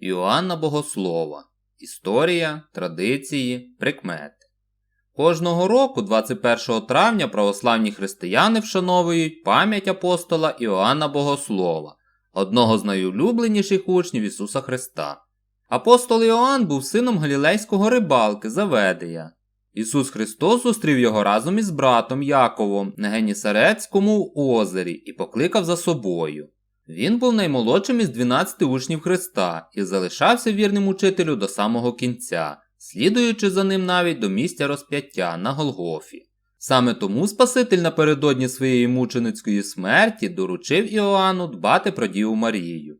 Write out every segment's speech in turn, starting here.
Іоанна Богослова. Історія, традиції, прикмети. Кожного року, 21 травня, православні християни вшановують пам'ять апостола Іоанна Богослова, одного з найулюбленіших учнів Ісуса Христа. Апостол Іоанн був сином галілейського рибалки Заведея. Ісус Христос зустрів його разом із братом Яковом на Генісарецькому озері і покликав за собою. Він був наймолодшим із 12 учнів Христа і залишався вірним учителю до самого кінця, слідуючи за ним навіть до місця розп'яття на Голгофі. Саме тому Спаситель напередодні своєї мученицької смерті доручив Іоанну дбати про Діву Марію.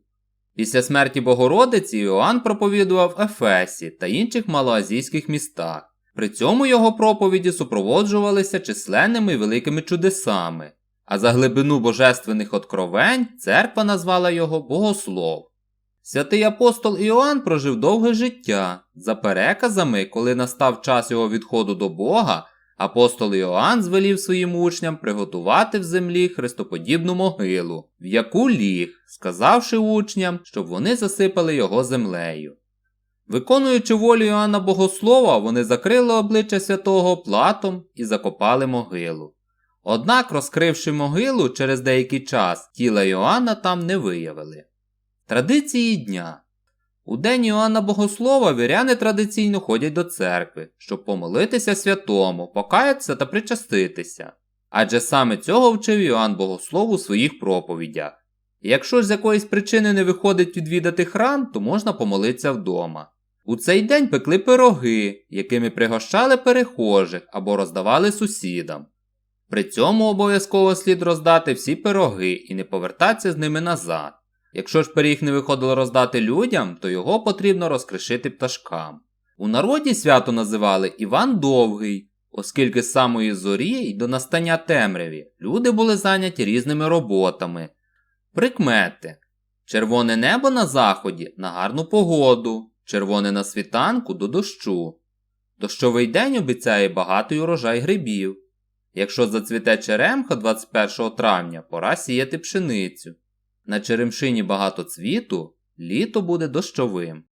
Після смерті Богородиці Іоанн проповідував Ефесі та інших малоазійських містах. При цьому його проповіді супроводжувалися численними великими чудесами, а за глибину божественних откровень церква назвала його Богослов. Святий апостол Іоанн прожив довге життя. За переказами, коли настав час його відходу до Бога, апостол Іоанн звелів своїм учням приготувати в землі хрестоподібну могилу, в яку ліг, сказавши учням, щоб вони засипали його землею. Виконуючи волю Іоанна Богослова, вони закрили обличчя святого платом і закопали могилу. Однак, розкривши могилу через деякий час, тіла Іоанна там не виявили. Традиції дня У день Іоанна Богослова віряни традиційно ходять до церкви, щоб помолитися святому, покаятися та причаститися. Адже саме цього вчив Іоанн Богослов у своїх проповідях. Якщо ж з якоїсь причини не виходить відвідати храм, то можна помолитися вдома. У цей день пекли пироги, якими пригощали перехожих або роздавали сусідам. При цьому обов'язково слід роздати всі пироги і не повертатися з ними назад. Якщо ж пиріг не виходило роздати людям, то його потрібно розкришити пташкам. У народі свято називали Іван Довгий, оскільки з самої зорі й до настання темряві люди були зайняті різними роботами. Прикмети. Червоне небо на заході на гарну погоду, червоне на світанку до дощу. Дощовий день обіцяє багатий урожай грибів. Якщо зацвіте черемха 21 травня, пора сіяти пшеницю. На черемшині багато цвіту, літо буде дощовим.